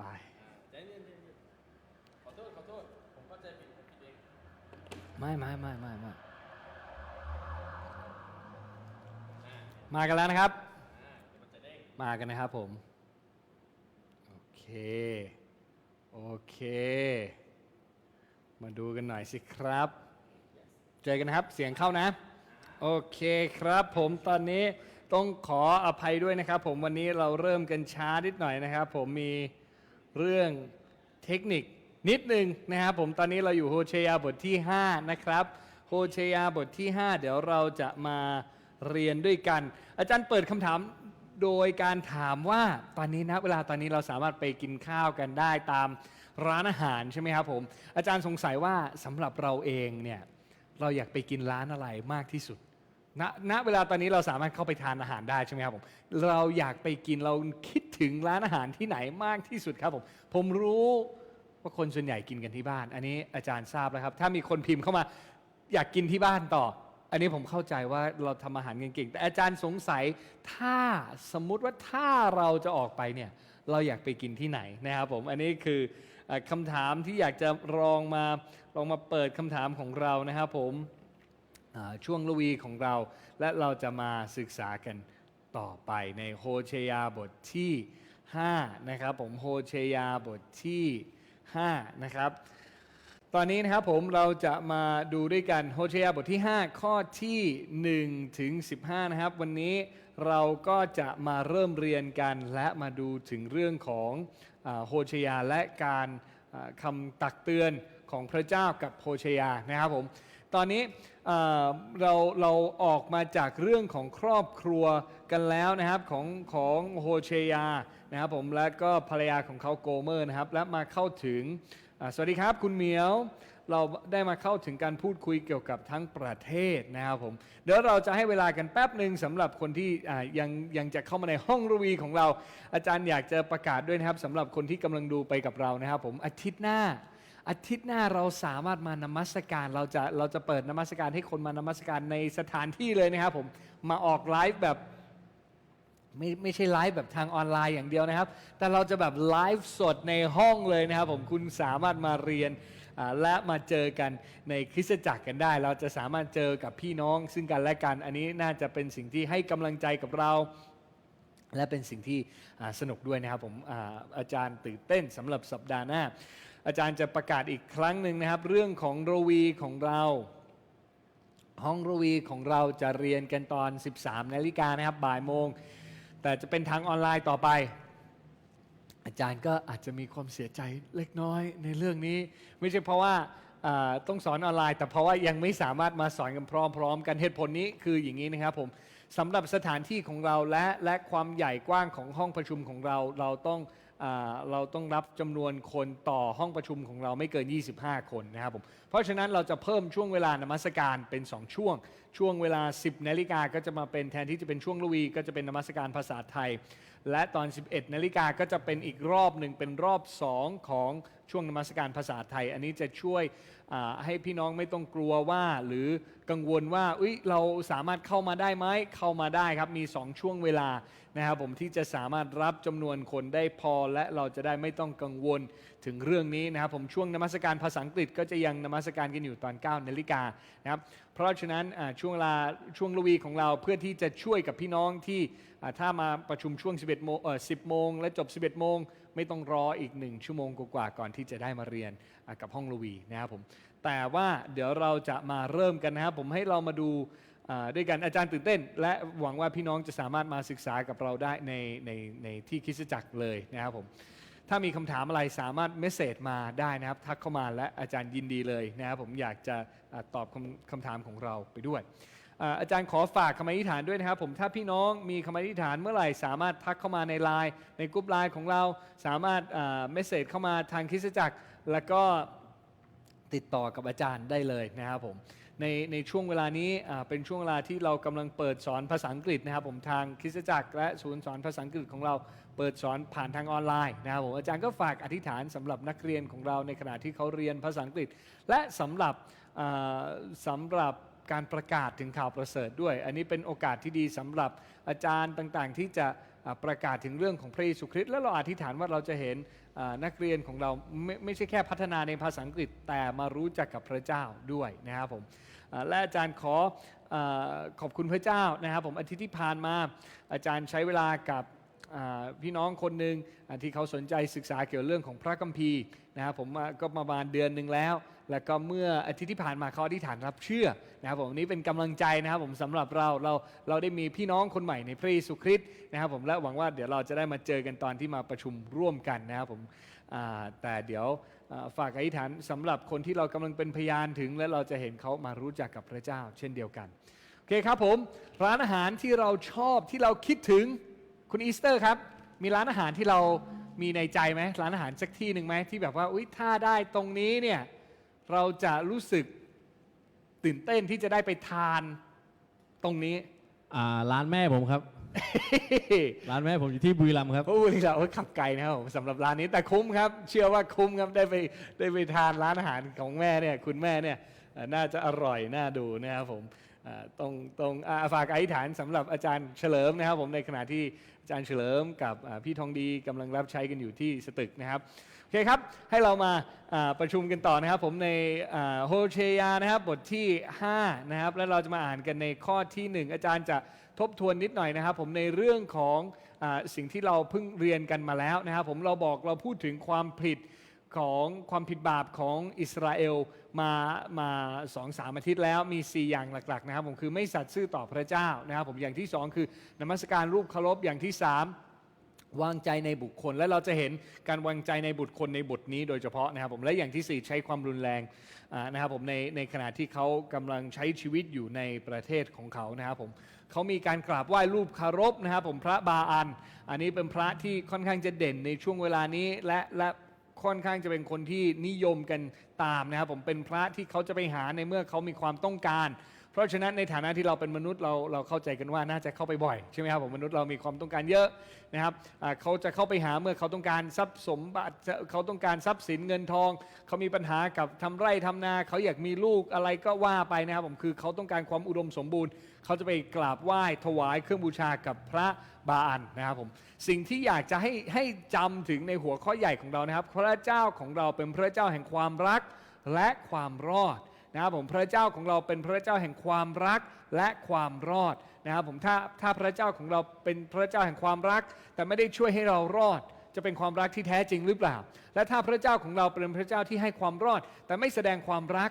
ไปใจเย็นใจเย็นขอโทษขอโทษ ผมเข้าใจผิดผมผิดเอง ไม่ไม่ไม่ไม่ไม่อ่ามากันแล้วนะครับอ่าเดี๋ยวมันจะเด้งมากันนะครับผม โอเค โอเค มาดูกันหน่อยสิครับ เจอกันนะครับ เสียงเข้านะ โอเคครับผมตอนนี้ต้องขออภัยด้วยนะครับ ผมวันนี้เราเริ่มกันช้านิดหน่อยนะครับ ผมมี เรื่องเทคนิคนิดนึงนะครับผมตอนนี้เราอยู่โฮเชยาบทที่ 5 นะครับโฮเชยาบทที่ 5 เดี๋ยวเราจะมาเรียนด้วยกัน อาจารย์เปิดคำถามโดยการถามว่าตอนนี้นะเวลาตอนนี้เราสามารถไปกินข้าวกันได้ตามร้านอาหารใช่ไหมครับผมอาจารย์สงสัยว่าสำหรับเราเองเนี่ยเราอยากไปกินร้านอะไรมากที่สุด ณณเวลาตอนนี้เราสามารถเข้าไปทานอาหารได้ใช่ไหมครับผมเราอยากไปกินเราคิดถึงร้านอาหารที่ไหนมากที่สุดครับผมผมรู้ว่าคนส่วนใหญ่กินกันที่บ้าน อันนี้อาจารย์ทราบแล้วครับ ถ้ามีคนพิมพ์เข้ามาอยากกินที่บ้านต่อ อันนี้ผมเข้าใจว่าเราทำอาหารเก่งๆแต่อาจารย์สงสัยถ้าสมมุติว่าถ้าเราจะออกไปเนี่ยเราอยากไปกินที่ไหนนะครับผมอันนี้คือคำถามที่อยากจะลองมาลองมาเปิดคำถามของเรานะครับผม ช่วงละวีของเรา และเราจะมาศึกษากันต่อไปในโฮเชยาบทที่ 5 นะครับ ผมโฮเชยาบทที่ 5 นะครับ ตอนนี้นะครับผมเราจะมาดูด้วยกันโฮเชยาบทที่ 5 ข้อที่1ถึง15 นะครับ วันนี้เราก็จะมาเริ่มเรียนกันและมาดูถึงเรื่องของอโฮเชยาและการคำตักเตือนของพระเจ้ากับโฮเชยานะครับผม ตอนนี้เราเราออกมาจากเรื่องของครอบครัวกันแล้วนะครับของของโฮเชยานะครับผมและก็ภรรยาของเขาโกเมอร์นะครับและมาเข้าถึงสวัสดีครับคุณเหมียวเราได้มาเข้าถึงการพูดคุยเกี่ยวกับทั้งประเทศนะครับผมเดี๋ยวเราจะให้เวลากันแป๊บหนึ่งสำหรับคนที่ยังยังจะเข้ามาในห้องรวีของเรา อาจารย์อยากจะประกาศด้วยนะครับสำหรับคนที่กำลังดูไปกับเรานะครับผมอาทิตย์หน้า อาทิตย์หน้าเราสามารถมานมัสการ เราจะเราจะเปิดนมัสการให้คนมานมัสการในสถานที่เลยนะครับผมมาออกไลฟ์แบบไม่ไม่ใช่ไลฟ์แบบทางออนไลน์อย่างเดียวนะครับ แต่เราจะแบบไลฟ์สดในห้องเลยนะครับผมคุณสามารถมาเรียนและมาเจอกันในคริสตจักรกันได้ เราจะสามารถเจอกับพี่น้อง ซึ่งกันและกัน อันนี้น่าจะเป็นสิ่งที่ให้กำลังใจกับเรา และเป็นสิ่งที่สนุกด้วยนะครับผมอาอาจารย์ตื่นเต้นสำหรับสัปดาห์หน้า อาจารย์จะประกาศอีกครั้งหนึ่งนะครับ เรื่องของโรวีของเรา ห้องโรวีของเราจะเรียนกันตอน 13นาฬิกานะครับบ่ายโมง แต่จะเป็นทางออนไลน์ต่อไป อาจารย์ก็อาจจะมีความเสียใจเล็กน้อยในเรื่องนี้ ไม่ใช่เพราะว่าต้องสอนออนไลน์ แต่เพราะว่ายังไม่สามารถมาสอนกันพร้อมๆ กันเหตุผลนี้คืออย่างนี้นะครับผมสำหรับสถานที่ของเราและและความใหญ่กว้างของห้องประชุมของเราเราต้อง เราต้องรับจำนวนคนต่อห้องประชุมของเราไม่เกิน 25 คนนะครับผมเพราะฉะนั้นเราจะเพิ่มช่วงเวลานมัสการเป็น 2 ช่วง ช่วงเวลา 10นาฬิกาก็จะมาเป็นแทนที่จะเป็นช่วงลวีก็จะเป็นนมัสการภาษาไทย และตอน 11นาฬิกาก็จะเป็นอีกรอบหนึ่งเป็นรอบ 2 ของ ช่วงนมัสการภาษาไทย อันนี้จะช่วยให้พี่น้องไม่ต้องกลัวว่า หรือกังวลว่าอุยเราสามารถเข้ามาได้ไหมเข้ามาได้ครับมี 2 ช่วงเวลานะครับผมที่จะสามารถรับจำนวนคนได้พอ และเราจะได้ไม่ต้องกังวลถึงเรื่องนี้นะครับผมช่วงนมัสการภาษาอังกฤษก็จะยังนมัสการกันอยู่ตอน9นาฬิกานะครับเพราะฉะนั้นช่วงเวลาช่วงละวีของเราเพื่อที่จะช่วยกับพี่น้องที่ถ้ามาประชุมช่วง 11โมง10 โมง และจบ 11 โมง ไม่ต้องรออีก1ชั่วโมงกว่าก่อนที่จะได้มาเรียนกับห้องละวีนะครับผมแต่ว่าเดี๋ยวเราจะมาเริ่มกันนะครับผมให้เรามาดูด้วยกันอาจารย์ตื่นเต้น และหวังว่าพี่น้องจะสามารถมาศึกษากับเราได้ในในในที่คริสจักรเลยนะครับผมถ้ามีคำถามอะไรสามารถเมสเซจมาได้นะครับ ทักเข้ามาและอาจารย์ยินดีเลยนะครับผมอยากจะตอบคำคำถามของเราไปด้วย อาจารย์ขอฝากคำอธิษฐานด้วยนะครับ ผมถ้าพี่น้องมีคำอธิษฐานเมื่อไหร่ สามารถทักเข้ามาในไลน์ในกลุ่มไลน์ของเราสามารถเมสเซจเข้ามาทางคริสตจักร แล้วก็ติดต่อกับอาจารย์ได้เลยนะครับผมในในช่วงเวลานี้เป็นช่วงเวลาที่เรากำลังเปิดสอนภาษาอังกฤษนะครับ ผมทางคริสตจักร และศูนย์สอนภาษาอังกฤษของเราเปิดสอนผ่านทางออนไลน์นะครับผมอาจารย์ก็ฝากอธิษฐานสำหรับนักเรียนของเราในขณะที่เขาเรียนภาษาอังกฤษ และสำหรับอ่าสำหรับ การประกาศถึงข่าวประเสริฐด้วย อันนี้เป็นโอกาสที่ดีสำหรับอาจารย์ต่างๆ ที่จะประกาศถึงเรื่องของพระเยซูคริสต์แล้วเราอธิษฐานว่าเราจะเห็นนักเรียนของเราไม่ไม่ใช่แค่พัฒนาในภาษาอังกฤษแต่มารู้จักกับพระเจ้าด้วยนะครับผมและอาจารย์ขออขอบคุณพระเจ้านะครับผมอาทิตย์ที่ผ่านมาอาจารย์ใช้เวลากับ พี่น้องคนหนึ่งที่เขาสนใจศึกษาเกี่ยวเรื่องของพระคัมภีร์นะครับผมก็ประมาณเดือนหนึ่งแล้ว แล้วก็เมื่ออาทิตย์ที่ผ่านมาเขาอธิษฐานรับเชื่อนะครับผมนี่เป็นกำลังใจนะครับผมสำหรับเราเราเราได้มีพี่น้องคนใหม่ในพระเยซูคริสต์นะครับผมและหวังว่าเดี๋ยวเราจะได้มาเจอกันตอนที่มาประชุมร่วมกันนะครับผมแต่เดี๋ยวฝากอธิษฐานสำหรับคนที่เรากำลังเป็นพยานถึง และเราจะเห็นเขามารู้จักกับพระเจ้า เช่นเดียวกันโอเคครับผมร้านอาหารที่เราชอบที่เราคิดถึง คุณอีสเตอร์ครับ มีร้านอาหารที่เรามีในใจไหมร้านอาหารสักที่หนึ่งไหมที่แบบว่าอุ๊ยถ้าได้ตรงนี้เนี่ยเราจะรู้สึกตื่นเต้นที่จะได้ไปทานตรงนี้ อ่าร้านแม่ผมครับ ร้านแม่ผมอยู่ที่บุรีรัมย์ครับ โอ้ยเราขับไกลนะครับผมสำหรับร้านนี้แต่คุ้มครับ เชื่อว่าคุ้มครับได้ไปได้ไปทานร้านอาหารของแม่เนี่ยคุณแม่เนี่ยเอ่อน่าจะอร่อยน่าดูนะครับผมเอ่อตรงตรงอ่าฝากอธิษฐานสำหรับอาจารย์เฉลิมนะครับผมในขณะที่ อาจารย์เฉลิมกับพี่ทองดีกำลังรับใช้กันอยู่ที่สตึกนะครับโอเคครับ ให้เรามาประชุมกันต่อนะครับ ผมในโฮเชยานะครับบทที่ 5 นะครับ แล้วเราจะมาอ่านกันในข้อที่ 1 อาจารย์จะทบทวนนิดหน่อยนะครับ ผมในเรื่องของอสิ่งที่เราเพิ่งเรียนกันมาแล้วนะครับ ผมเราบอกเราพูดถึงความผิด ของความผิดบาปของอิสราเอลมามาสองสามอาทิตย์แล้วมี 4 อย่างหลักๆนะครับผมคือไม่สัตย์ซื่อต่อพระเจ้านะครับผมอย่างที่ 2 คือนมัสการรูปเคารพอย่างที่ 3วางใจในบุคคลและเราจะเห็นการวางใจในบุคคลในบทนี้โดยเฉพาะนะครับผมและอย่างที่ 4 ใช้ความรุนแรงนะครับผมในในขณะที่เขากำลังใช้ชีวิตอยู่ในประเทศของเขานะครับผมเขามีการกราบไหว้รูปเคารพนะครับผมพระบาอัน อันนี้เป็นพระที่ค่อนข้างจะเด่นในช่วงเวลานี้และและ ค่อนข้างจะเป็นคนที่นิยมกันตามนะครับผมเป็นพระที่เขาจะไปหาในเมื่อเขามีความต้องการ เพราะฉะนั้นในฐานะที่เราเป็นมนุษย์เราเราเข้าใจกันว่าน่าจะเข้าไปบ่อยใช่ไหมครับผมมนุษย์เรามีความต้องการเยอะนะครับเขาจะเข้าไปหาเมื่อเขาต้องการทรัพย์สมบัติเขาต้องการทรัพย์สินเงินทอง เขามีปัญหากับทำไร่ทำนา เขาอยากมีลูกอะไรก็ว่าไปนะครับผมคือเขาต้องการความอุดมสมบูรณ์ เขาจะไปกราบไหว้ถวายเครื่องบูชากับพระบาอันนะครับผมสิ่งที่อยากจะให้ให้จำถึงในหัวข้อใหญ่ของเรานะครับ พระเจ้าของเราเป็นพระเจ้าแห่งความรักและความรอดนะครับผมพระเจ้าของเราเป็นพระเจ้าแห่งความรักและความรอดนะครับผมถ้าถ้าพระเจ้าของเราเป็นพระเจ้าแห่งความรัก แต่ไม่ได้ช่วยให้เรารอด จะเป็นความรักที่แท้จริงหรือเปล่า และถ้าพระเจ้าของเราเป็นพระเจ้าที่ให้ความรอด แต่ไม่แสดงความรัก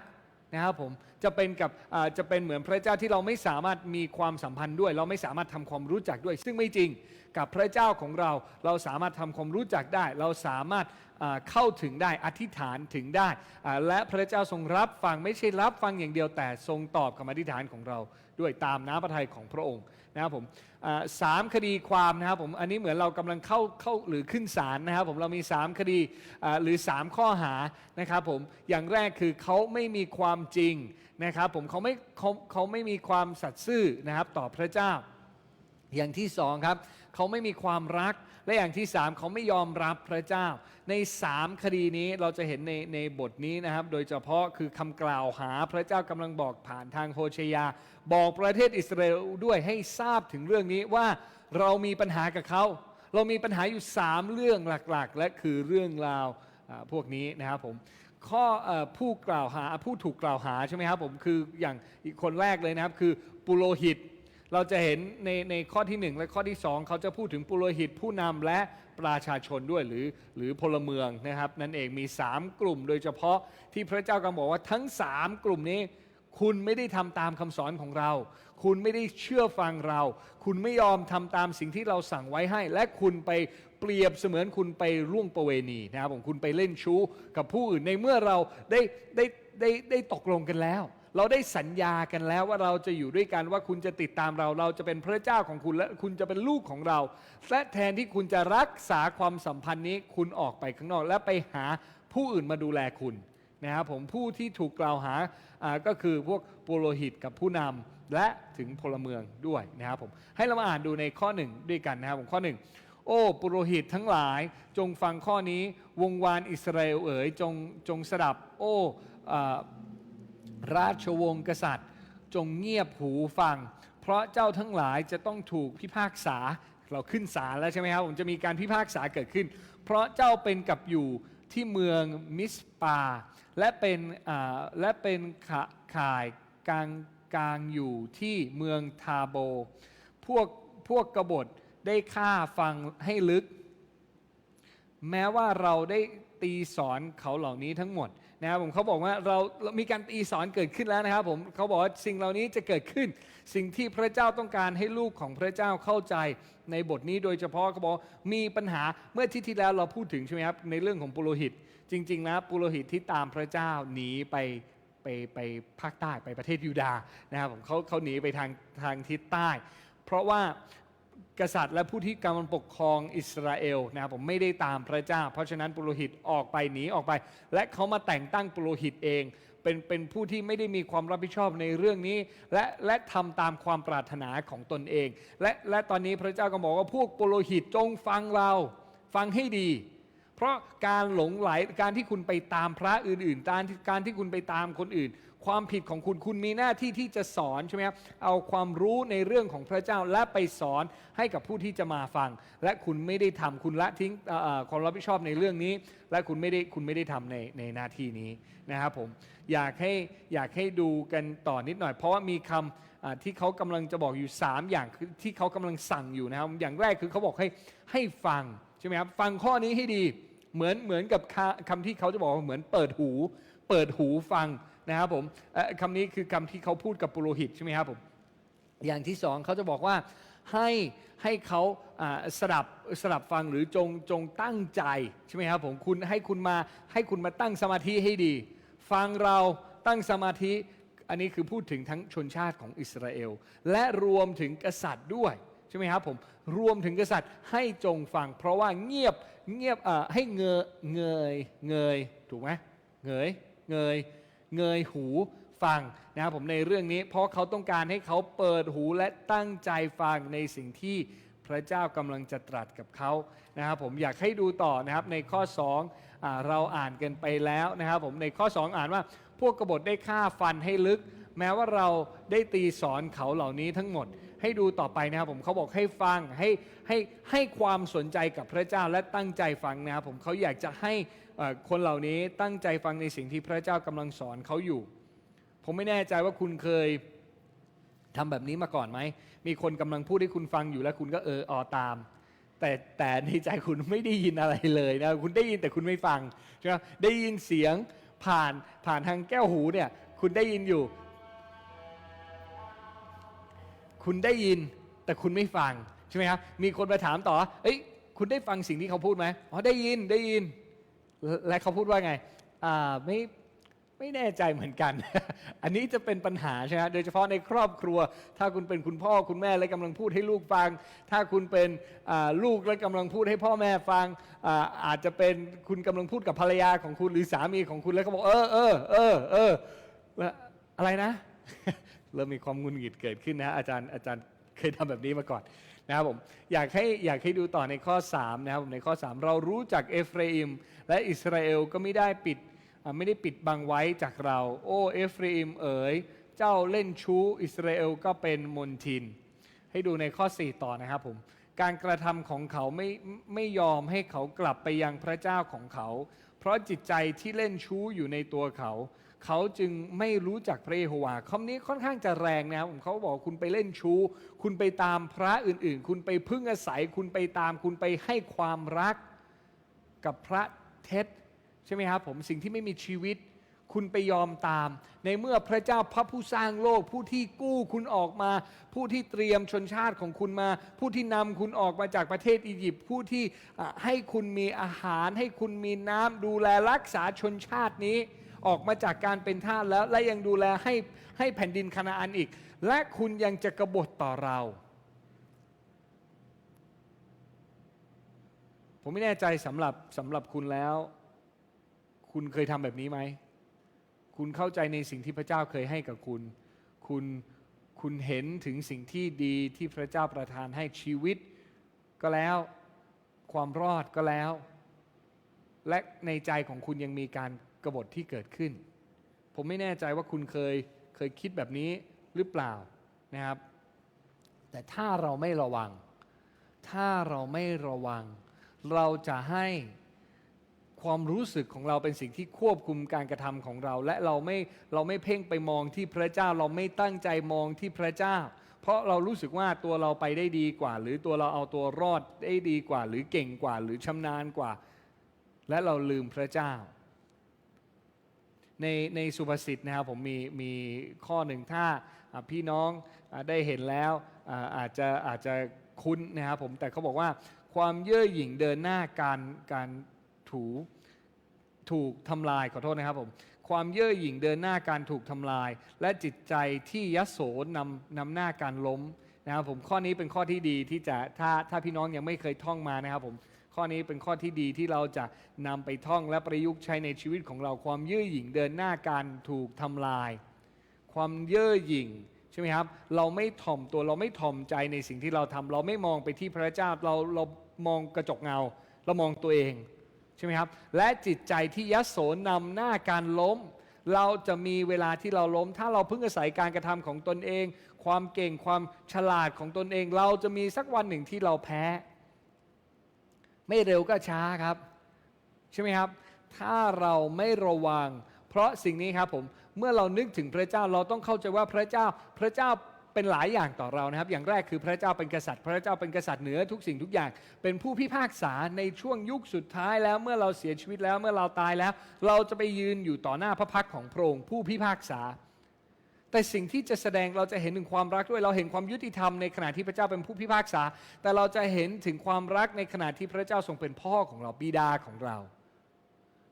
นะครับผมจะเป็นกับจะเป็นเหมือนพระเจ้าที่เราไม่สามารถมีความสัมพันธ์ด้วย เราไม่สามารถทำความรู้จักด้วย ซึ่งไม่จริงกับพระเจ้าของเรา เราสามารถทำความรู้จักได้ เราสามารถเข้าถึงได้อธิษฐานถึงได้ และพระเจ้าทรงรับฟังไม่ใช่รับฟังอย่างเดียวแต่ทรงตอบคำอธิษฐานของเรา ด้วยตามน้ำพระทัยของพระองค์ นะครับผมสามคดีความนะครับผมอันนี้เหมือนเรากำลังเข้าเข้าหรือขึ้นศาลนะครับผมเรามี 3 คดีหรือ 3 ข้อหานะครับผมอย่างแรกคือเขาไม่มีความจริงนะครับผมเขาไม่เขาเขาไม่มีความสัตย์ซื่อนะครับต่อพระเจ้า อย่างที่สองครับเขาไม่มีความรัก และอย่างที่สามเขาไม่ยอมรับพระเจ้า ในสามคดีนี้เราจะเห็นในในบทนี้นะครับ โดยเฉพาะคือคำกล่าวหาพระเจ้ากำลังบอกผ่านทางโฮเชยา บอกประเทศอิสราเอลด้วยให้ทราบถึงเรื่องนี้ว่าเรามีปัญหากับเขาเรามีปัญหาอยู่3เรื่องหลักๆ และคือเรื่องราวพวกนี้นะครับผมข้อเออผู้กล่าวหาผู้ถูกกล่าวหาใช่ไหมครับผมคืออย่างอีกคนแรกเลยนะครับคือปุโรหิต เราจะเห็นในในข้อที่ 1 และข้อที่ 2 เขาจะพูดถึงปุโรหิตผู้นำและประชาชนด้วยหรือหรือพลเมืองนะครับ นั่นเองมี 3 กลุ่ม โดยเฉพาะที่พระเจ้ากำบอกว่าทั้ง 3 กลุ่มนี้ คุณไม่ได้ทำตามคำสอนของเรา คุณไม่ได้เชื่อฟังเรา คุณไม่ยอมทำตามสิ่งที่เราสั่งไว้ให้ และคุณไปเปรียบเสมือนคุณไปล่วงประเวณีนะครับผมคุณไปเล่นชู้กับผู้อื่นในเมื่อเราได้ได้ได้ได้ตกลงกันแล้ว เราได้สัญญากันแล้วว่าเราจะอยู่ด้วยกันว่าคุณจะติดตามเรา เราจะเป็นพระเจ้าของคุณและคุณจะเป็นลูกของเรา และแทนที่คุณจะรักษาความสัมพันธ์นี้คุณออกไปข้างนอก และไปหาผู้อื่นมาดูแลคุณนะครับผมผู้ที่ถูกกล่าวหาก็คือพวกปุโรหิตกับผู้นำและถึงพลเมืองด้วยนะครับผมให้เรามาอ่านดูในข้อหนึ่งด้วยกันนะครับผมข้อหนึ่งโอ้ปุโรหิตทั้งหลายจงฟังข้อนี้วงวานอิสราเอลเอ๋ยจงจงสดับ โอ้ ราชวงศ์กษัตริย์ จงเงียบหูฟัง เพราะเจ้าทั้งหลายจะต้องถูกพิพากษาเราขึ้นศาลแล้วใช่ไหมครับผมจะมีการพิพากษาเกิดขึ้น เพราะเจ้าเป็นกับอยู่ที่เมืองมิสปา และเป็นและเป็นขาข่ายกลางกลางอยู่ที่เมืองทาโบ พวกพวกกบฏได้ฆ่าฟังให้ลึก แม้ว่าเราได้ตีสอนเขาเหล่านี้ทั้งหมด นะครับผมเขาบอกว่าเราเรามีการตีสอนเกิดขึ้นแล้วนะครับผมเขาบอกว่าสิ่งเหล่านี้จะเกิดขึ้น สิ่งที่พระเจ้าต้องการให้ลูกของพระเจ้าเข้าใจในบทนี้โดยเฉพาะเขาบอกมีปัญหาเมื่อที่ที่แล้วเราพูดถึงใช่ไหมครับในเรื่องของปุโรหิต จริง ๆ นะปุโรหิตที่ตามพระเจ้าหนีไปไปไปภาคใต้ไปประเทศยูดาห์นะครับผมเขาเขาหนีไปทางทางทิศใต้ เพราะว่า กษัตริย์และผู้ที่กำลังปกครองอิสราเอลนะครับผมไม่ได้ตามพระเจ้า เพราะฉะนั้นปุโรหิตออกไปหนีออกไป และเขามาแต่งตั้งปุโรหิตเอง เป็นเป็นผู้ที่ไม่ได้มีความรับผิดชอบในเรื่องนี้ และและทำตามความปรารถนาของตนเอง และและตอนนี้พระเจ้าก็บอกว่าพวกปุโรหิตจงฟังเรา ฟังให้ดี เพราะการหลงไหลการที่คุณไปตามพระอื่นๆการที่การที่คุณไปตามคนอื่น ความผิดของคุณคุณมีหน้าที่ที่จะสอนใช่ไหมครับเอาความรู้ในเรื่องของพระเจ้าและไปสอนให้กับผู้ที่จะมาฟัง และคุณไม่ได้ทำคุณละทิ้งความรับผิดชอบในเรื่องนี้ และคุณไม่ได้คุณไม่ได้ทำในในหน้าที่นี้นะครับผมอยากให้อยากให้ดูกันต่อนิดหน่อย เพราะว่ามีคำอ่าที่เขากำลังจะบอกอยู่ 3 อย่างที่เขากำลังสั่งอยู่นะครับอย่างแรกคือเขาบอกให้ให้ฟังใช่ไหมครับฟังข้อนี้ให้ดี เหมือนเหมือนกับคำที่เขาจะบอกว่าเหมือนเปิดหู เปิดหูฟังนะครับผมคำนี้คือคำที่เขาพูดกับปุโรหิตใช่ไหมครับผมอย่างที่สองเขาจะบอกว่าให้ให้เขาอ่าสลับสลับฟังหรือจงจงตั้งใจใช่ไหมครับผมคุณให้คุณมาให้คุณมาตั้งสมาธิให้ดี ฟังเราตั้งสมาธิอันนี้คือพูดถึงทั้งชนชาติของอิสราเอล และรวมถึงกษัตริย์ด้วย ใช่ไหมครับผมรวมถึงกษัตริย์ให้จงฟัง เพราะว่าเงียบเงียบให้เงยเงยเงยถูกไหมเงยเงยเงยหูฟังนะครับผมในเรื่องนี้เพราะเขาต้องการให้เขาเปิดหูและตั้งใจฟังในสิ่งที่พระเจ้ากำลังจะตรัสกับเขานะครับผมอยากให้ดูต่อนะครับในข้อ2อเราอ่านกันไปแล้วนะครับผมในข้อ 2 อ่านว่า พวกกบฏได้ฆ่าฟันให้ลึก แม้ว่าเราได้ตีสอนเขาเหล่านี้ทั้งหมด ให้ดูต่อไปนะครับผมเขาบอกให้ฟังให้ให้ให้ความสนใจกับพระเจ้าและตั้งใจฟังนะครับผมเขาอยากจะให้คนเหล่านี้ตั้งใจฟังในสิ่งที่พระเจ้ากำลังสอนเขาอยู่ ผมไม่แน่ใจว่าคุณเคยทำแบบนี้มาก่อนไหม มีคนกำลังพูดให้คุณฟังอยู่แล้วคุณก็เอออตาม แต่แต่ในใจคุณไม่ได้ยินอะไรเลยนะ คุณได้ยินแต่คุณไม่ฟังใช่ไหมได้ยินเสียงผ่านผ่านทางแก้วหูเนี่ย คุณได้ยินอยู่ คุณได้ยินแต่คุณไม่ฟังใช่ไหมครับมีคนมาถามต่อเอ้ยคุณได้ฟังสิ่งที่เขาพูดไหมอ๋อได้ยินได้ยิน และเขาพูดว่าไงอ่าไม่ไม่แน่ใจเหมือนกัน อันนี้จะเป็นปัญหาใช่ไหมโดยเฉพาะในครอบครัว ถ้าคุณเป็นคุณพ่อคุณแม่และกำลังพูดให้ลูกฟัง ถ้าคุณเป็นลูกและกำลังพูดให้พ่อแม่ฟังอาอาจจะเป็นคุณกำลังพูดกับภรรยาของคุณหรือสามีของคุณแล้วก็บอกเออเออเออเอออะไรนะ เริ่มมีความงุนหงิดเกิดขึ้นนะอาจารย์อาจารย์เคยทำแบบนี้มาก่อนนะครับผมอยากให้อยากให้ดูต่อในข้อ3นะครับผมในข้อ 3 เรารู้จักเอฟเรอิมและอิสราเอลก็ไม่ได้ปิดไม่ได้ปิดบังไว้จากเรา โอ้เอฟเรอิมเอ๋ยเจ้าเล่นชู้อิสราเอลก็เป็นมนทิน ให้ดูในข้อ 4 ต่อนะครับผมการกระทำของเขาไม่ไม่ยอมให้เขากลับไปยังพระเจ้าของเขา เพราะจิตใจที่เล่นชู้อยู่ในตัวเขา เขาจึงไม่รู้จักพระเยโฮวาห์คำนี้ค่อนข้างจะแรงนะครับผมเขาบอกคุณไปเล่นชู้ คุณไปตามพระอื่นๆ คุณไปพึ่งอาศัย คุณไปตามคุณไปให้ความรักกับพระเท็จใช่ไหมครับผมสิ่งที่ไม่มีชีวิต คุณไปยอมตาม ในเมื่อพระเจ้าพระผู้สร้างโลก ผู้ที่กู้คุณออกมา ผู้ที่เตรียมชนชาติของคุณมา ผู้ที่นำคุณออกมาจากประเทศอียิปต์ผู้ที่ให้คุณมีอาหาร ให้คุณมีน้ำดูแลรักษาชนชาตินี้ ออกมาจากการเป็นทาสแล้ว และยังดูแลให้ให้แผ่นดินคานาอันอีก และคุณยังจะกบฏต่อเรา ผมไม่แน่ใจสำหรับสำหรับคุณแล้ว คุณเคยทำแบบนี้ไหม คุณเข้าใจในสิ่งที่พระเจ้าเคยให้กับคุณ คุณคุณเห็นถึงสิ่งที่ดีที่พระเจ้าประทานให้ชีวิต ก็แล้วความรอดก็แล้ว และในใจของคุณยังมีการ กบฏที่เกิดขึ้น ผมไม่แน่ใจว่าคุณเคยเคยคิดแบบนี้หรือเปล่านะครับ แต่ถ้าเราไม่ระวัง ถ้าเราไม่ระวัง เราจะให้ความรู้สึกของเราเป็นสิ่งที่ควบคุมการกระทำของเรา และเราไม่เราไม่เพ่งไปมองที่พระเจ้า เราไม่ตั้งใจมองที่พระเจ้า เพราะเรารู้สึกว่าตัวเราไปได้ดีกว่า หรือตัวเราเอาตัวรอดได้ดีกว่า หรือเก่งกว่า หรือชำนาญกว่า และเราลืมพระเจ้า ในในสุภาษิตนะครับผมมีมีข้อหนึ่งถ้าพี่น้องได้เห็นแล้วอาอาจจะอาจจะคุ้นนะครับผมแต่เขาบอกว่าความเย่อหยิ่งเดินหน้าการการถูถูกทำลายขอโทษนะครับผมความเย่อหยิ่งเดินหน้าการถูกทำลาย และจิตใจที่ยโสนำนำหน้าการล้มนะครับผมข้อนี้เป็นข้อที่ดีที่จะถ้าถ้าพี่น้องยังไม่เคยท่องมานะครับผม ข้อนี้เป็นข้อที่ดีที่เราจะนำไปท่องและประยุกต์ใช้ในชีวิตของเราความเย่อหยิ่งเดินหน้าการถูกทำลาย ความเย่อหยิ่งใช่ไหมครับ เราไม่ถ่อมตัวเราไม่ถ่อมใจในสิ่งที่เราทำเราไม่มองไปที่พระเจ้าเราเรามองกระจกเงา เรามองตัวเองใช่ไหมครับ และจิตใจที่ยโสนำหน้าการล้ม เราจะมีเวลาที่เราล้ม ถ้าเราพึ่งอาศัยการกระทำของตนเอง ความเก่งความฉลาดของตนเอง เราจะมีสักวันหนึ่งที่เราแพ้ ไม่เร็วก็ช้าครับ ใช่ไหมครับ ถ้าเราไม่ระวัง เพราะสิ่งนี้ครับผมเมื่อเรานึกถึงพระเจ้าเราต้องเข้าใจว่าพระเจ้าพระเจ้าเป็นหลายอย่างต่อเรานะครับ อย่างแรกคือพระเจ้าเป็นกษัตริย์ พระเจ้าเป็นกษัตริย์เหนือทุกสิ่งทุกอย่าง เป็นผู้พิพากษาในช่วงยุคสุดท้ายแล้วเมื่อเราเสียชีวิตแล้วเมื่อเราตายแล้ว เราจะไปยืนอยู่ต่อหน้าพระพักของพระองค์ผู้พิพากษา แต่สิ่งที่จะแสดงเราจะเห็นถึงความรักด้วย เราเห็นความยุติธรรมในขณะที่พระเจ้าเป็นผู้พิพากษา แต่เราจะเห็นถึงความรักในขณะที่พระเจ้าทรงเป็นพ่อของเราบิดาของเรา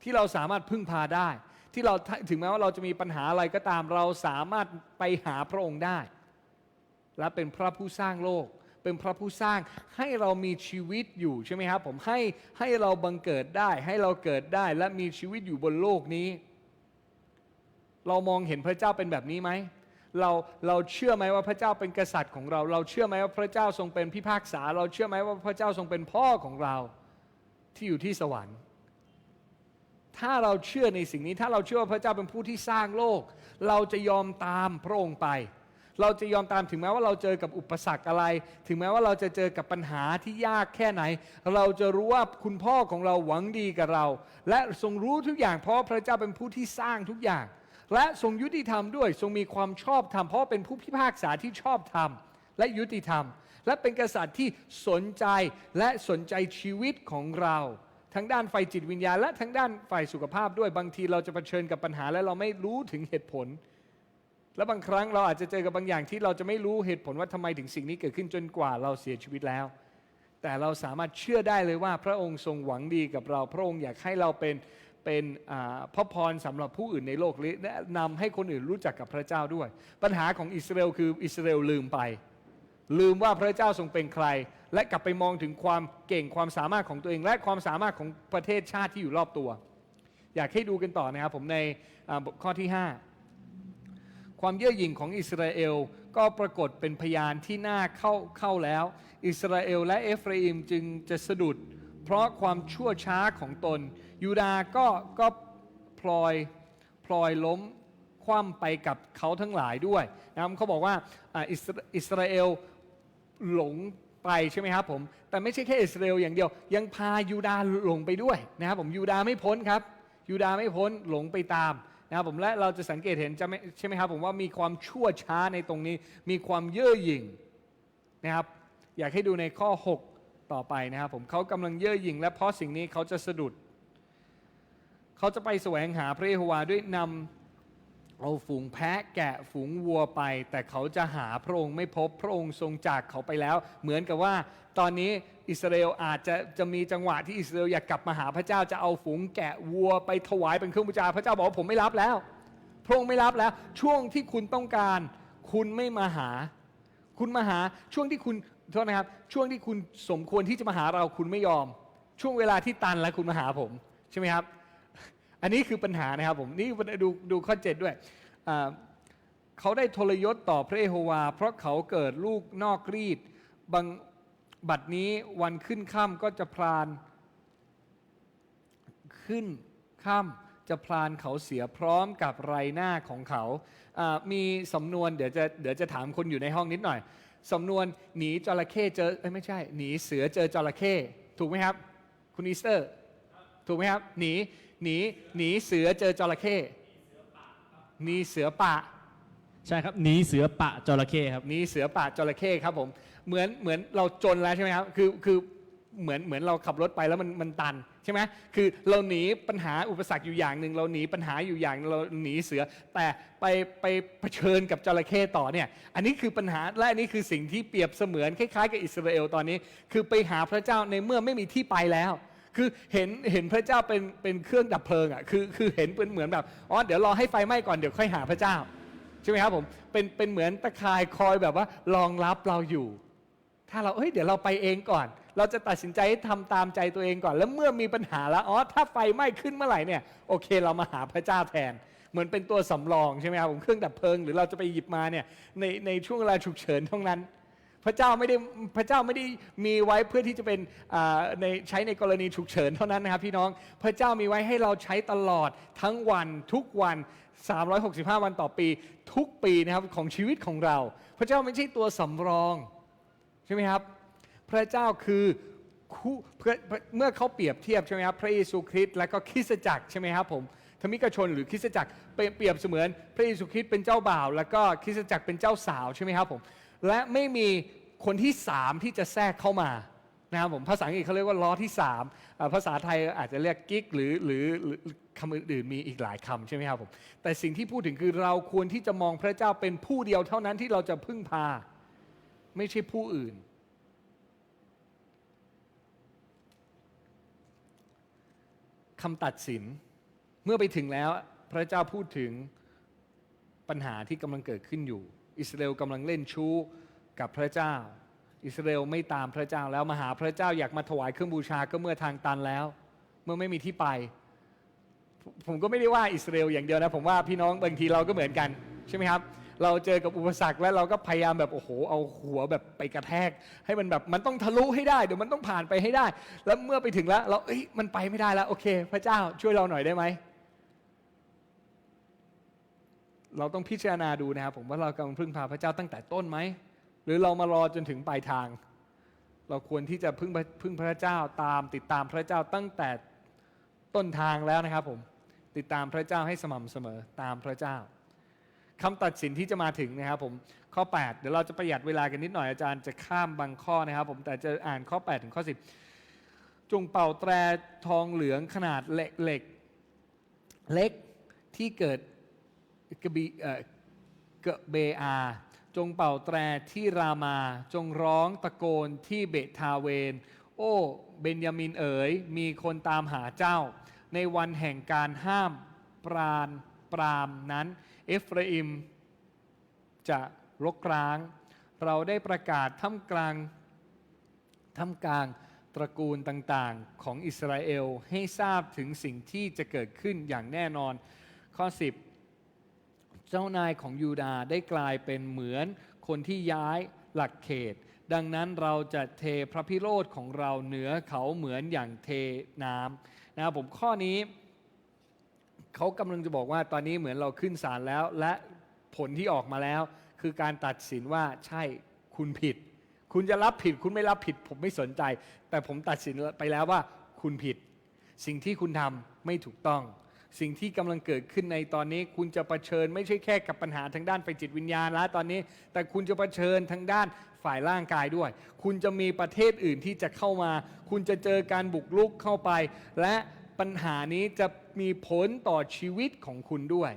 ที่เราสามารถพึ่งพาได้ ที่เราถึงแม้ว่าเราจะมีปัญหาอะไรก็ตาม เราสามารถไปหาพระองค์ได้ และเป็นพระผู้สร้างโลก เป็นพระผู้สร้างให้เรามีชีวิตอยู่ใช่ไหมครับผมให้ให้เราบังเกิดได้ ให้เราเกิดได้และมีชีวิตอยู่บนโลกนี้ เรามองเห็นพระเจ้าเป็นแบบนี้ไหมเราเราเชื่อไหมว่าพระเจ้าเป็นกษัตริย์ของเรา เราเชื่อไหมว่าพระเจ้าทรงเป็นพิพากษา เราเชื่อไหมว่าพระเจ้าทรงเป็นพ่อของเราที่อยู่ที่สวรรค์ ถ้าเราเชื่อในสิ่งนี้ ถ้าเราเชื่อว่าพระเจ้าเป็นผู้ที่สร้างโลก เราจะยอมตามพระองค์ไป เราจะยอมตามถึงแม้ว่าเราเจอกับอุปสรรคอะไร ถึงแม้ว่าเราจะเจอกับปัญหาที่ยากแค่ไหน เราจะรู้ว่าคุณพ่อของเราหวังดีกับเรา และทรงรู้ทุกอย่างเพราะพระเจ้าเป็นผู้ที่สร้างทุกอย่าง และทรงยุติธรรมด้วยทรงมีความชอบธรรมเพราะเป็นผู้พิพากษาที่ชอบธรรมและยุติธรรม และเป็นกษัตริย์ที่สนใจและสนใจชีวิตของเราทั้งด้านไฟจิตวิญญาณและทั้งด้านฝ่ายสุขภาพด้วยบางทีเราจะเผชิญกับปัญหาและเราไม่รู้ถึงเหตุผล และบางครั้งเราอาจจะเจอกับบางอย่างที่เราจะไม่รู้เหตุผลว่าทำไมถึงสิ่งนี้เกิดขึ้นจนกว่าเราเสียชีวิตแล้ว แต่เราสามารถเชื่อได้เลยว่าพระองค์ทรงหวังดีกับเรา พระองค์อยากให้เราเป็น เป็นพระพรสำหรับผู้อื่นในโลกและนำให้คนอื่นรู้จักกับพระเจ้าด้วย ปัญหาของอิสราเอลคืออิสราเอลลืมไป ลืมว่าพระเจ้าทรงเป็นใคร และกลับไปมองถึงความเก่งความสามารถของตัวเอง และความสามารถของประเทศชาติที่อยู่รอบตัว อยากให้ดูกันต่อนะครับผมในอ่าข้อที่ 5 ความเย่อหยิ่งของอิสราเอลก็ปรากฏเป็นพยานที่น่าเข้าเข้าแล้ว อิสราเอลและเอฟราอิมจึงจะสะดุด เพราะความชั่วช้าของตน ยูดาก็ก็พลอยพลอยล้มคว่ำไปกับเขาทั้งหลายด้วยนะครับเขาบอกว่าอ,อิสราเอลหลงไปใช่ไหมครับผมแต่ไม่ใช่แค่อิสราเอลอย่างเดียว ยังพายูดาห์หลงไปด้วยนะครับผมยูดาห์ไม่พ้นครับยูดาห์ไม่พ้นหลงไปตามนะครับผมและเราจะสังเกตเห็นจะไม่ใช่ไหมครับผมว่ามีความชั่วช้าในตรงนี้ มีความเย่อหยิ่งนะครับ อยากให้ดูในข้อ 6 ต่อไปนะครับผมเขากำลังเย่อหยิ่ง และเพราะสิ่งนี้เขาจะสะดุด เขาจะไปแสวงหาพระเยโฮวาด้วยนำเอาฝูงแพะแกะฝูงวัวไป แต่เขาจะหาพระองค์ไม่พบพระองค์ทรงจากเขาไปแล้ว เหมือนกับว่า ตอนนี้อิสราเอลอาจจะจะมีจังหวะที่อิสราเอลอยากกลับมาหาพระเจ้าจะเอาฝูงแกะวัวไปถวายเป็นเครื่องบูชาพระเจ้าบอกว่าผมไม่รับแล้ว พระองค์ไม่รับแล้ว ช่วงที่คุณต้องการ คุณไม่มาหา คุณมาหาช่วงที่คุณโทษนะครับช่วงที่คุณสมควรที่จะมาหาเราคุณไม่ยอม ช่วงเวลาที่ตันแล้วคุณมาหาผมใช่ไหมครับ อันนี้คือปัญหานะครับผมนี่ดูดูข้อเจ็ดด้วยเขาได้ทรยศต่อพระเยโฮวา เพราะเขาเกิดลูกนอกรีดบางบัดนี้วันขึ้นค่ำก็จะพรานขึ้นค่ำจะพรานเขาเสียพร้อมกับไรหน้าของเขา มีสำนวนเดี๋ยวจะเดี๋ยวจะถามคนอยู่ในห้องนิดหน่อยสำนวนหนีจระเข้เจอไม่ใช่ หนีเสือเจอจระเข้ถูกไหมครับ คุณอีสเตอร์ ถูกไหมครับ หนี หนีหนีเสือเจอจระเข้หนีเสือป่าใช่ครับหนีเสือปะจระเข้ครับหนีเสือป่าจระเข้ครับผมเหมือนเหมือนเราจนแล้วใช่ไหมครับคือคือเหมือนเหมือนเราขับรถไปแล้วมันมันตันใช่ไหมคือเราหนีปัญหาอุปสรรคอยู่อย่างหนึ่งเราหนีปัญหาอยู่อย่างหนึ่งเราหนีเสือ แต่ไปไปเผชิญกับจระเข้ต่อเนี่ย อันนี้คือปัญหาและอันนี้คือสิ่งที่เปรียบเสมือนคล้ายๆกับอิสราเอลตอนนี้ คือไปหาพระเจ้าในเมื่อไม่มีที่ไปแล้ว คือเห็นเห็นพระเจ้าเป็นเป็นเครื่องดับเพลิงอะคือคือเห็นเป็นเหมือนแบบอ๋อเดี๋ยวรอให้ไฟไหม้ก่อนเดี๋ยวค่อยหาพระเจ้าใช่ไหมครับผมเป็นเป็นเหมือนตะข่ายคอยแบบว่ารองรับเราอยู่ ถ้าเราเอ้ยเดี๋ยวเราไปเองก่อน เราจะตัดสินใจให้ทำตามใจตัวเองก่อน แล้วเมื่อมีปัญหาแล้วอ๋อถ้าไฟไหม้ขึ้นเมื่อไหร่เนี่ยโอเค เรามาหาพระเจ้าแทนเหมือนเป็นตัวสำรองใช่ไหมครับผมเครื่องดับเพลิงหรือเราจะไปหยิบมาเนี่ยในในช่วงเวลาฉุกเฉินเท่านั้น พระเจ้าไม่ได้พระเจ้าไม่ได้มีไว้เพื่อที่จะเป็นในใช้ในกรณีฉุกเฉินเท่านั้นนะครับพี่น้องพระเจ้ามีไว้ให้เราใช้ตลอดทั้งวันทุกวัน 365 วันต่อปี ทุกปีนะครับของชีวิตของเรา พระเจ้าไม่ใช่ตัวสำรองใช่ไหมครับ พระเจ้าคือคู่เมื่อเขาเปรียบเทียบใช่ไหมครับพระเยซูคริสต์และก็คริสตจักรใช่ไหมครับผมธรรมิกชนหรือคริสตจักรเปรียบเปรียบเสมือนพระเยซูคริสต์เป็นเจ้าบ่าว แล้วก็คริสตจักรเป็นเจ้าสาวใช่ไหมครับผม และไม่มีคนที่สามที่จะแทรกเข้ามานะครับผมภาษาอังกฤษเขาเรียกว่าล้อที่สามภาษาไทยอาจจะเรียกกิ๊กหรือหรือหรือคำอื่นๆมีอีกหลายคำใช่ไหมครับผมแต่สิ่งที่พูดถึงคือเราควรที่จะมองพระเจ้าเป็นผู้เดียวเท่านั้นที่เราจะพึ่งพา ไม่ใช่ผู้อื่น คำตัดสินเมื่อไปถึงแล้วพระเจ้าพูดถึงปัญหาที่กำลังเกิดขึ้นอยู่ อิสราเอลกำลังเล่นชู้กับพระเจ้า อิสราเอลไม่ตามพระเจ้าแล้วมาหาพระเจ้าอยากมาถวายเครื่องบูชาก็เมื่อทางตันแล้ว เมื่อไม่มีที่ไป ผมก็ไม่ได้ว่าอิสราเอลอย่างเดียวนะผมว่าพี่น้องบางทีเราก็เหมือนกันใช่ไหมครับเราเจอกับอุปสรรคแล้วเราก็พยายามแบบโอ้โหเอาหัวแบบไปกระแทก ให้มันแบบมันต้องทะลุให้ได้เดี๋ยวมันต้องผ่านไปให้ได้ แล้วเมื่อไปถึงแล้ว เราเอ้ยมันไปไม่ได้แล้วโอเค พระเจ้าช่วยเราหน่อยได้ไหม เราต้องพิจารณาดูนะครับ ผมว่าเรากำลังพึ่งพาพระเจ้าตั้งแต่ต้นไหม หรือเรามารอจนถึงปลายทาง เราควรที่จะพึ่งพึ่งพระเจ้าตามติดตามพระเจ้าตั้งแต่ต้นทางแล้วนะครับผมติดตามพระเจ้าให้สม่ำเสมอตามพระเจ้าคำตัดสินที่จะมาถึงนะครับผมข้อ 8 เดี๋ยวเราจะประหยัดเวลากันนิดหน่อยอาจารย์จะข้ามบางข้อนะครับ ผมแต่จะอ่านข้อ 8 ถึงข้อ 10 จงเป่าแตรทองเหลืองขนาดเหล็กเหล็กเล็กที่เกิด กบีเกเบอา จงเป่าแตรที่รามา จงร้องตะโกนที่เบทาเวน โอ้เบนยามินเอ๋ย มีคนตามหาเจ้า ในวันแห่งการห้ามปราณปรามนั้น เอฟราอิม จะรกร้าง เราได้ประกาศท่ามกลางท่ามกลางตระกูลต่างๆ ของอิสราเอลให้ทราบถึงสิ่งที่จะเกิดขึ้นอย่างแน่นอน ข้อ 10 เจ้านายของยูดาห์ได้กลายเป็นเหมือนคนที่ย้ายหลักเขต ดังนั้นเราจะเทพระพิโรธของเราเหนือเขาเหมือนอย่างเทน้ำนะครับผมข้อนี้เขากำลังจะบอกว่าตอนนี้เหมือนเราขึ้นศาลแล้ว และผลที่ออกมาแล้ว คือการตัดสินว่าใช่คุณผิด คุณจะรับผิดคุณไม่รับผิด ผมไม่สนใจ แต่ผมตัดสินไปแล้วว่าคุณผิด สิ่งที่คุณทำไม่ถูกต้อง สิ่งที่กำลังเกิดขึ้นในตอนนี้ คุณจะะเผชิญไม่ใช่แค่กับปัญหาทางด้านไฟจิตวิญญาณแล้วตอนนี้ แต่คุณจะะเผชิญทางด้านฝ่ายร่างกายด้วย คุณจะมีประเทศอื่นที่จะเข้ามา คุณจะเจอการบุกรุกเข้าไป และปัญหานี้จะมีผลต่อชีวิตของคุณด้วย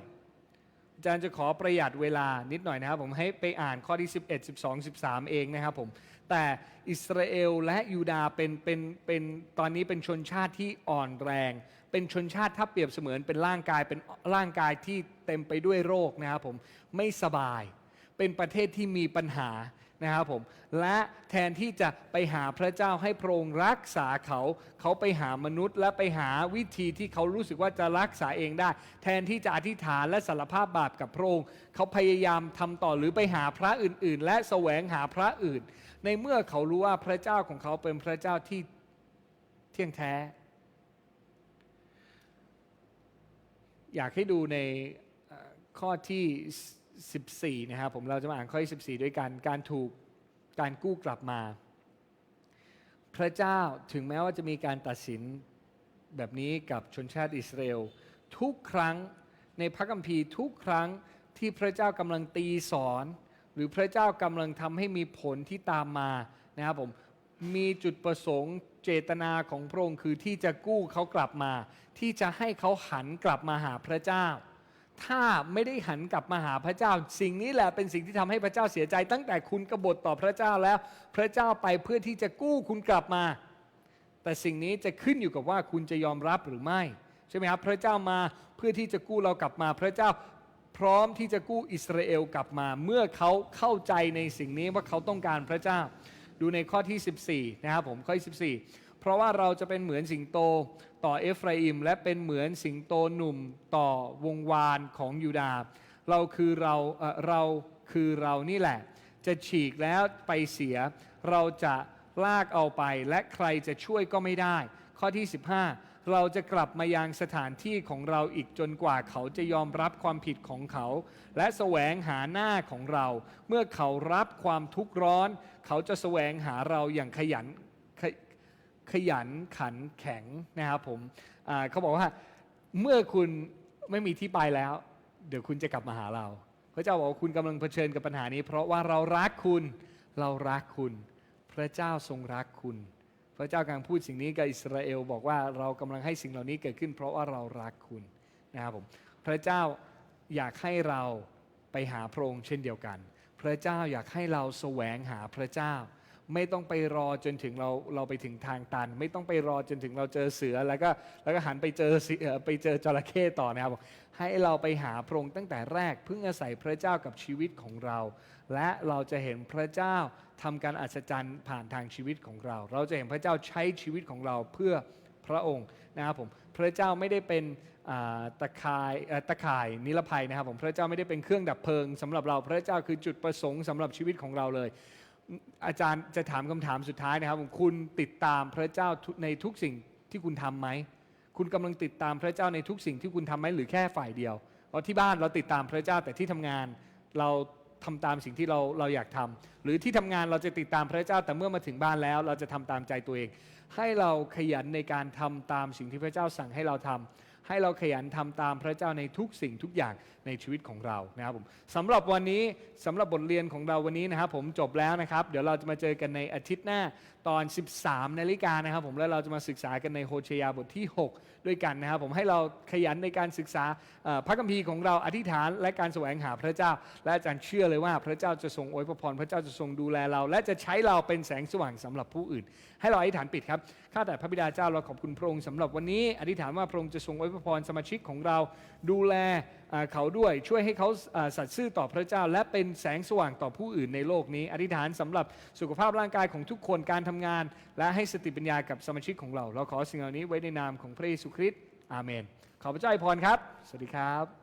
อาจารย์จะขอประหยัดเวลานิดหน่อยนะครับ ผมให้ไปอ่านข้อที่ 11 12 13 เองนะครับผม แต่อิสราเอลและยูดาห์เป็นเป็นเป็นตอนนี้เป็นชนชาติที่อ่อนแรง เป็นชนชาติถ้าเปรียบเสมือนเป็นร่างกายเป็นร่างกายที่เต็มไปด้วยโรคนะครับผมไม่สบาย เป็นประเทศที่มีปัญหานะครับผมและแทนที่จะไปหาพระเจ้าให้พระองค์รักษาเขา เขาไปหามนุษย์ และไปหาวิธีที่เขารู้สึกว่าจะรักษาเองได้ แทนที่จะอธิษฐานและสารภาพบาปกับพระองค์ เขาพยายามทำต่อหรือไปหาพระอื่น ๆ และแสวงหาพระอื่น ในเมื่อเขารู้ว่าพระเจ้าของเขาเป็นพระเจ้าที่เที่ยงแท้ อยากให้ดูในข้อที่ 14 นะครับผมเราจะมาอ่านข้อที่ 14 ด้วยกันการถูกการกู้กลับมา พระเจ้าถึงแม้ว่าจะมีการตัดสินแบบนี้กับชนชาติอิสราเอลทุกครั้งในพระคัมภีร์ทุกครั้งที่พระเจ้ากำลังตีสอน หรือพระเจ้ากำลังทำให้มีผลที่ตามมานะครับผมมีจุดประสงค์ เจตนาของพระองค์คือที่จะกู้เขากลับมา ที่จะให้เขาหันกลับมาหาพระเจ้า ถ้าไม่ได้หันกลับมาหาพระเจ้า สิ่งนี้แหละเป็นสิ่งที่ทำให้พระเจ้าเสียใจ ตั้งแต่คุณกบฏต่อพระเจ้าแล้ว พระเจ้าไปเพื่อที่จะกู้คุณกลับมา แต่สิ่งนี้จะขึ้นอยู่กับว่าคุณจะยอมรับหรือไม่ใช่ไหมครับพระเจ้ามาเพื่อที่จะกู้เรากลับมาพระเจ้าพร้อมที่จะกู้อิสราเอลกลับมา เมื่อเขาเข้าใจในสิ่งนี้ว่าเขาต้องการพระเจ้า ดูในข้อที่ 14 นะครับผมข้อที่14 เพราะว่าเราจะเป็นเหมือนสิงโตต่อเอฟราอิม และเป็นเหมือนสิงโตหนุ่มต่อวงวานของยูดาห์เราคือเราเเราคือเรานี่แหละ จะฉีกแล้วไปเสีย เราจะลากเอาไปและใครจะช่วยก็ไม่ได้ ข้อที่ 15 เราจะกลับมายังสถานที่ของเราอีกจนกว่าเขาจะยอมรับความผิดของเขา และแสวงหาหน้าของเรา เมื่อเขารับความทุกข์ร้อน เขาจะแสวงหาเราอย่างขยันขขยันขันแข็งนะครับผมเขาบอกว่าเมื่อคุณไม่มีที่ไปแล้ว เดี๋ยวคุณจะกลับมาหาเราพระเจ้าบอกว่าคุณกำลังเผชิญกับปัญหานี้ เพราะว่าเรารักคุณเรารักคุณ พระเจ้าทรงรักคุณ ระเจ้ากำลังพูดสิ่งนี้กับอิสราเอลบอกว่าเรากำลังให้สิ่งเหล่านี้เกิดขึ้น เพราะว่าเรารักคุณนะครับผมพระเจ้าอยากให้เราไปหาพระองค์เช่นเดียวกัน พระเจ้าอยากให้เราแสวงหาพระเจ้า ไม่ต้องไปรอจนถึงเราเราไปถึงทางตัน ไม่ต้องไปรอจนถึงเราเจอเสือแล้วก็แล้วก็หันไปเจอเสือไปเจอจระเข้ต่อนะครับ ให้เราไปหาพระองค์ตั้งแต่แรกพึ่งอาศัยพระเจ้ากับชีวิตของเรา และเราจะเห็นพระเจ้าทำการอัศจรรย์ผ่านทางชีวิตของเรา เราจะเห็นพระเจ้าใช้ชีวิตของเราเพื่อพระองค์นะครับผมพระเจ้าไม่ได้เป็นตะข่ายตะข่ายนิรภัยนะครับผมพระเจ้าไม่ได้เป็นเครื่องดับเพลิงสำหรับเราพระเจ้าคือจุดประสงค์สำหรับชีวิตของเราเลย อาจารย์จะถามคำถามสุดท้ายนะครับ คุณติดตามพระเจ้าในทุกสิ่งที่คุณทำไหม คุณกำลังติดตามพระเจ้าในทุกสิ่งที่คุณทำไหมหรือแค่ฝ่ายเดียว เพราะที่บ้านเราติดตามพระเจ้าแต่ที่ทำงานเราทำตามสิ่งที่เราเราอยากทำหรือที่ทำงานเราจะติดตามพระเจ้าแต่เมื่อมาถึงบ้านแล้ว เราจะทำตามใจตัวเอง ให้เราขยันในการทำตามสิ่งที่พระเจ้าสั่งให้เราทำ ให้เราขยันทำตามพระเจ้าในทุกสิ่งทุกอย่างในชีวิตของเรานะครับผมสำหรับวันนี้สำหรับบทเรียนของเราวันนี้นะครับผมจบแล้วนะครับ เดี๋ยวเราจะมาเจอกันในอาทิตย์หน้าตอน 13นาฬิกานะครับผมแล้วเราจะมาศึกษากันในโฮเชยาบทที่ 6 ด้วยกันนะครับผมให้เราขยันในการศึกษาพระคัมภีร์ของเราอธิษฐานและการแสวงหาพระเจ้า และอาจารย์เชื่อเลยว่าพระเจ้าจะทรงอวยพรพระเจ้าจะทรงดูแลเรา และจะใช้เราเป็นแสงสว่างสำหรับผู้อื่น ให้เราอธิษฐานปิดครับ ข้าแต่พระบิดาเจ้าเราขอบคุณพระองค์สำหรับวันนี้ อธิษฐานว่าพระองค์จะทรงอวยพรสมาชิกของเรา ดูแลเขาด้วยช่วยให้เขาสัตย์ซื่อต่อพระเจ้า และเป็นแสงสว่างต่อผู้อื่นในโลกนี้ อธิษฐานสำหรับสุขภาพร่างกายของทุกคนการทำงาน และให้สติปัญญากับสมาชิกของเรา เราขอสิ่งเหล่านี้ไว้ในนามของพระเยซูคริสต์อาเมน ขอพระเจ้าอวยพรครับ สวัสดีครับ